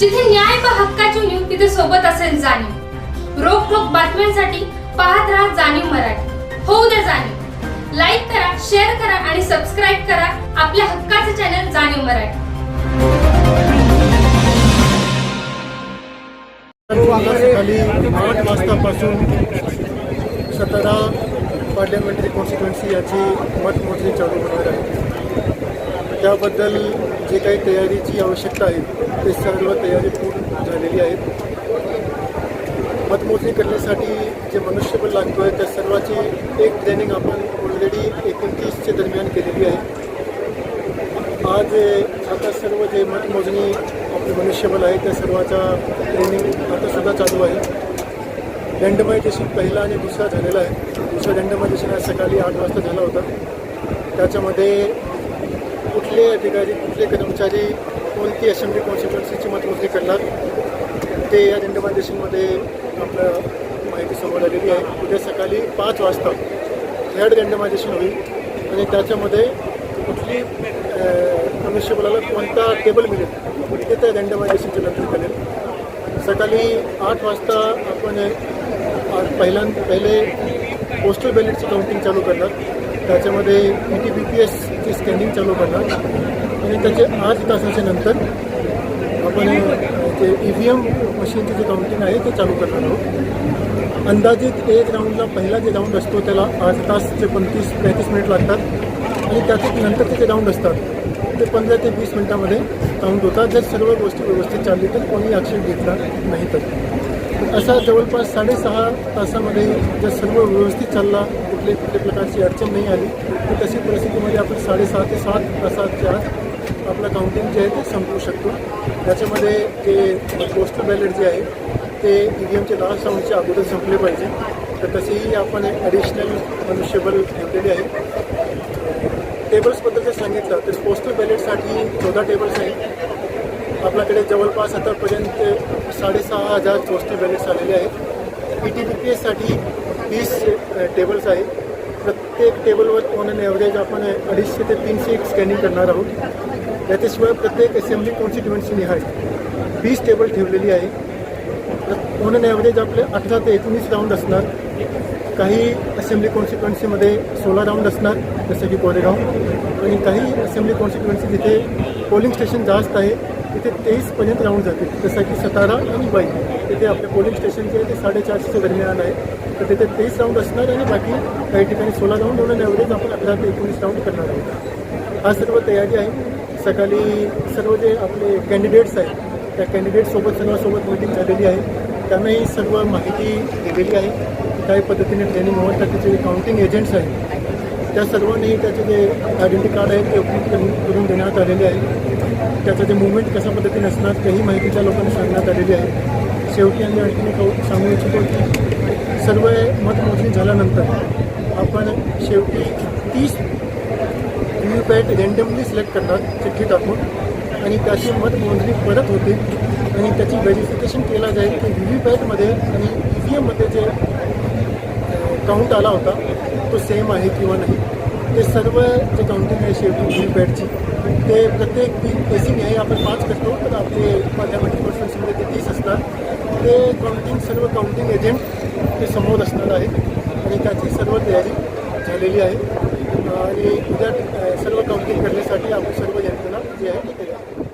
जिथे न्याय व हक्काची न्यूज तिथे सोबत असेल जाणीव. रोखोक बातम्यांसाठी पाहत राहा जाणीव मराठी. होऊ द्या जाणीव. लाईक करा शेअर करा आणि सबस्क्राईब करा आपल्या हक्काचे चॅनल जाणीव मराठी. आठ वाजतापासून सतरा पार्लमेंटरी कॉन्स्टिट्युएन्सी याची मतमोजणी चालू होणार आहे. त्याबद्दल जे काही तयारीची आवश्यकता आहे ते सर्व तयारी पूर्ण झालेली आहे मतमोजणी करण्यासाठी जे मनुष्यबळ लागतो आहे त्या सर्वाची एक ट्रेनिंग आपण ऑलरेडी एकोणतीसच्या दरम्यान केलेली आहे. आज आता सर्व जे मतमोजणी आपले मनुष्यबळ आहे त्या सर्वाचा ट्रेनिंग आता सुद्धा चालू आहे. दंडमयदेशन पहिला आणि दुसरा झालेला आहे. दुसरा दंडमयदेशन आज सकाळी आठ वाजता झाला होता. त्याच्यामध्ये कुठले अधिकारी कुठले कर्मचारी कोणती असेंब्ली कॉन्स्टिट्युन्सीची मतमोजणी करणार ते या रेंडमायझेशनमध्ये आपलं माहिती समोर आलेली आहे. उद्या सकाळी पाच वाजता थर्ड रेंडमायझेशन होईल. आणि त्याच्यामध्ये कुठली मनुष्यबळाला कोणता टेबल मिळेल ते त्या दंडमयदेशनच्या नंतर करेल सकाळी आठ वाजता आपण पहिल्यांदा पहिले पोस्टल बॅलेटची काउंटिंग चालू करणार. त्याच्यामध्ये ई टी बी पी एसची स्कॅनिंग चालू करणार. आणि त्याचे आठ तासाच्या नंतर आपण जे ई व्ही एम मशीनचे जे काउंटिंग आहे ते चालू करणार आहोत. अंदाजित एक राऊंडला पहिला जे राऊंड असतो त्याला आठ तास ते पंचवीस पैंतीस मिनिट लागतात. आणि त्याचे नंतरचे जे राऊंड असतात ते पंधरा ते वीस मिनिटामध्ये काउंट होतात. जर सर्व गोष्टी व्यवस्थित चालली तर कोणी ॲक्शन घेतला नाही तर. असा जवळपास साडेसहा तासामध्ये जर सर्व व्यवस्थित चालला कुठले कुठल्या प्रकारची अडचण नाही आली. तर तशी परिस्थितीमध्ये आपण साडेसहा ते सात तासाच्या आत आपलं काउंटिंग जे आहे ते संपवू शकतो. त्याच्यामध्ये जे पोस्टल बॅलेट जे आहे ते ई व्ही एमचे लास्ट राऊंडच्या अगोदर संपले पाहिजे. तर तसेही आपण ॲडिशनल मनुष्यबल ठेवलेले आहे. टेबल्सबद्दल जर सांगितलं तर पोस्टल बॅलेटसाठी चौदा टेबल्स आहेत. आपल्याकडे जवळपास आतापर्यंत साडेसहा हजार पोस्टल बॅलेट्स आलेले आहेत. ई टी बी पी एससाठी वीस टेबल्स आहेत. प्रत्येक टेबलवर ऑन अन ॲव्हरेज आपण अडीचशे ते तीनशे एक स्कॅनिंग करणार आहोत. याच्याशिवाय प्रत्येक असेंब्ली कॉन्स्टिट्युएन्सीने निहाय वीस टेबल ठेवलेली आहे. ऑन अन ॲव्हरेज आपले अठरा ते एकोणीस राऊंड असणार. काही असेंब्ली कॉन्स्टिट्युएन्सीमध्ये सोळा राऊंड असणार जसं की कोरेगाव. आणि काही असेंब्ली कॉन्स्टिट्युएन्सी जिथे पोलिंग स्टेशन जास्त आहे तिथे तेवीसपर्यंत राऊंड जातील. जसं की सतारा आणि बाई तिथे आपले पोलिंग स्टेशन जे आहे ते साडेचारशेच्या दरम्यान आहे. तर तिथे तेवीस राऊंड असणार आणि बाकी काही ठिकाणी सोळा राऊंड म्हणून ॲव्हरेज आपण अकरा ते एकोणीस राऊंड करणार आहोत. हा सर्व तयारी आहे. सकाळी सर्व जे आपले कॅन्डिडेट्स आहेत त्या कॅन्डिडेटसोबत सर्वांसोबत मीटिंग झालेली आहे. त्यांनाही सर्व माहिती दिलेली आहे. काही पद्धतीने ट्रेनिंग होत त्याचे काउंटिंग एजंट्स आहेत. त्या सर्वांनी त्याचे जे आयडेंटी कार्ड आहे ते उपलब्ध करून देण्यात आलेले आहे त्याचं जे मुवमेंट कशा पद्धतीने असणार तेही माहिती त्या लोकांना सांगण्यात आलेली आहे. शेवटी आम्ही आणखीन एक सांगू इच्छितो की सर्व मतमोजणी झाल्यानंतर आपण शेवटी तीस व्ही पॅट रँडमली सिलेक्ट करणार चिठ्ठी टाकून आणि त्याची मतमोजणी परत होते. आणि त्याची व्हेरिफिकेशन केला जाईल की व्ही व्ही पॅटमध्ये आणि ई व्ही एममध्ये जे काउंट आला होता तो सेम आहे किंवा नाही ते सर्व जे काउंटिंग आहे शेवटी व्ही व्ही पॅटची ते प्रत्येक ती बेसिक आहे आपण पाच करतो तर आपले मॅथमॅटिक पर्सन्समध्ये ते तीस असतात. ते काउंटिंग सर्व काउंटिंग एजंट ते समोर असणार आहेत. आणि त्याची सर्व तयारी झालेली आहे. आणि उद्या सर्व काउंटिंग करण्यासाठी आपण सर्व यंत्रणा जी आहे ते तयार